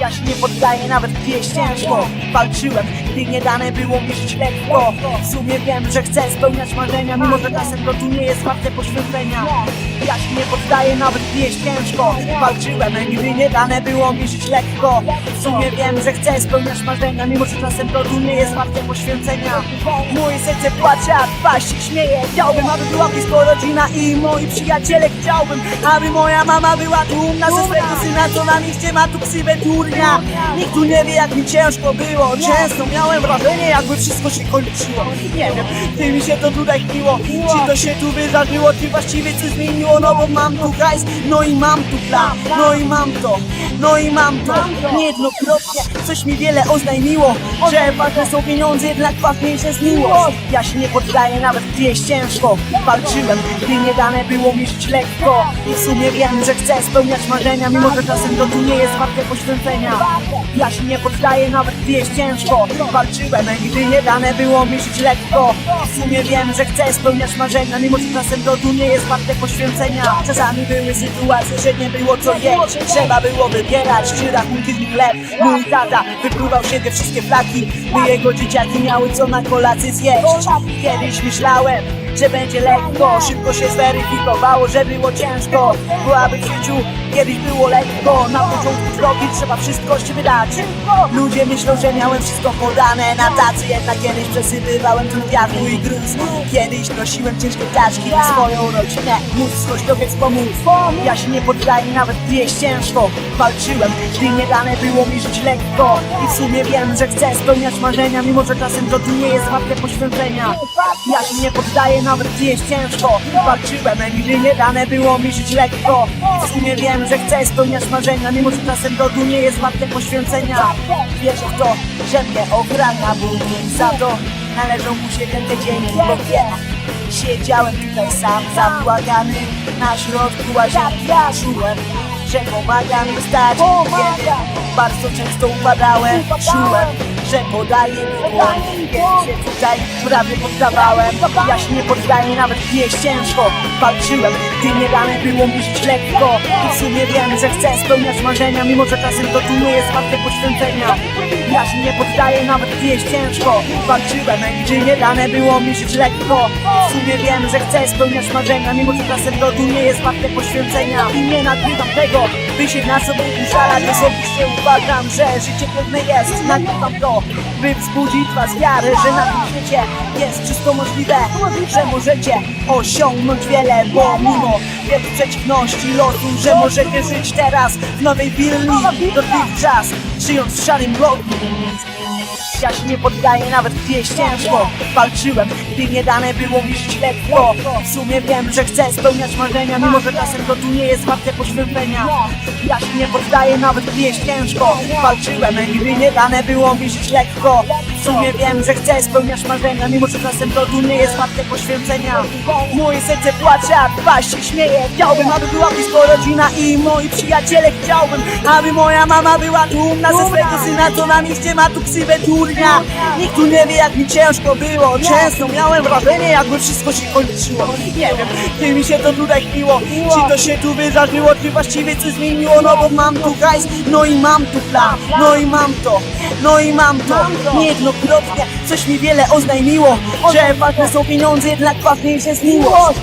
Ja się nie poddaję nawet gdy jest Walczyłem, gdy nie dane było mi żyć lekko. W sumie wiem, że chcę spełniać marzenia Mimo, że czasem to tu nie jest warte poświęcenia. Ja się nie poddaję nawet gdy jest Walczyłem, gdy nie dane było mi żyć lekko. W sumie wiem, że chcę spełniać marzenia Mimo, że czasem to tu nie jest warte poświęcenia. Moje serce płacze, a twarz się śmieje. Chciałbym, aby była blisko rodzina i moi przyjaciele. Chciałbym, aby moja mama była dumna ze swego syna Co na mieście ma tu ksywę turnia Nikt tu nie wie jak mi ciężko było. Często miałem wrażenie jakby wszystko się kończyło. Nie wiem, ty mi się to tutaj śniło Czy to się tu wydarzyło, czy właściwie coś zmieniło No bo mam tu hajs, no i mam tu plan No i mam to, no i mam to. Niejednokrotnie coś mi wiele oznajmiło Że ważne są pieniądze, jednak ważniejsze jest miłość Ja się nie poddaję nawet gdy jest ciężko. Walczyłem, gdy nie dane było mi żyć lekko. I w sumie wiem, że chcę spełniać marzenia Mimo, że czasem to tu nie jest warte poświęcenia Ja się nie poddaję nawet gdy jest ciężko. Walczyłem, gdy nie dane było mi żyć lekko. W sumie wiem, że chcę spełniać marzenia Mimo, że czasem to tu nie jest warte poświęcenia. Czasami były sytuacje, że nie było co jeść. Trzeba było wybierać, czy rachunki z chleb Mój tata wypluwał się te wszystkie flaki By jego dzieciaki miały co na kolację zjeść. Kiedyś myślałem, że będzie lekko. Szybko się zweryfikowało, że było ciężko. Bo aby w życiu kiedyś było lekko Na początku drogi trzeba wszystko się wydać. Ludzie myślą, że miałem wszystko podane na tacy Jednak kiedyś przesypywałem wiatru i gruz Kiedyś nosiłem ciężkie taczki na swoją rodzinę. Móc coś trochę wspomóc Ja się nie poddaję nawet gdy ciężko. Walczyłem, gdy nie dane było mi żyć lekko. I w sumie wiem, że chcę spełniać marzenia Mimo, że czasem to tu nie jest warte poświęcenia. Ja się nie poddaję nawet gdy ciężko. Walczyłem, gdy nie dane było mi żyć lekko. I w sumie wiem, że chcę spełniać marzenia Mimo, że czasem to tu nie jest warte poświęcenia. Wierzę w to, że mnie ochrania Bóg za to należą mu się wielkie dzięki Bo wiem, Siedziałem tutaj sam, zabłagany Na środku łazienki Czułem, że pomaga mi wstać Wiem, bardzo często upadałem. Czułem, że podaje mi dłoń. Że tutaj prawie poddawałem. Ja się nie poddaję nawet jest ciężko. Walczyłem, gdy nie dane było mi żyć lekko I w sumie wiem, że chcę spełniać marzenia. Mimo, że czasem to tu nie jest warte poświęcenia. Ja się nie poddaję nawet jest ciężko. Walczyłem, gdy nie dane było mi żyć lekko. W sumie wiem, że chcę spełniać marzenia Mimo, że czasem to tu nie jest warte poświęcenia. I nie nagrywam tego, by się na sobie użalać. Osobiście uważam, że życie pewne jest. Nagrywam to, by wzbudzić was wiarę Że na tym świecie jest wszystko możliwe. Że możecie osiągnąć wiele Bo mimo wielu przeciwności losu Że możecie żyć teraz w nowej willi. Dotychczas żyjąc w szarym bloku ja się nie poddaję nawet gdy jest ciężko Walczyłem, gdy nie dane było mi żyć lekko W sumie wiem, że chcę spełniać marzenia Mimo, że czasem to tu nie jest warte poświęcenia Ja się nie poddaję nawet gdy jest ciężko Walczyłem, gdy nie dane było mi żyć lekko W sumie wiem, że chcę spełniać marzenia Mimo, że czasem to tu nie jest warte poświęcenia. Moje serce płacze, a twarz się śmieje. Chciałbym, aby była blisko rodzina i moi przyjaciele. Chciałbym, aby moja mama była dumna ze swego syna Co na mieście ma tu ksywę turnia Nikt tu nie wie jak mi ciężko było. Często miałem wrażenie jakby wszystko się kończyło. Nie wiem, ty mi się to tutaj śniło Czy to się tu wydarzyło, czy właściwie coś zmieniło? No bo mam tu hajs, no i mam tu plan. No i mam to, no i mam to. Niejednokrotnie coś mi wiele oznajmiło Że ważne są pieniądze, jednak ważniejsze jest miłość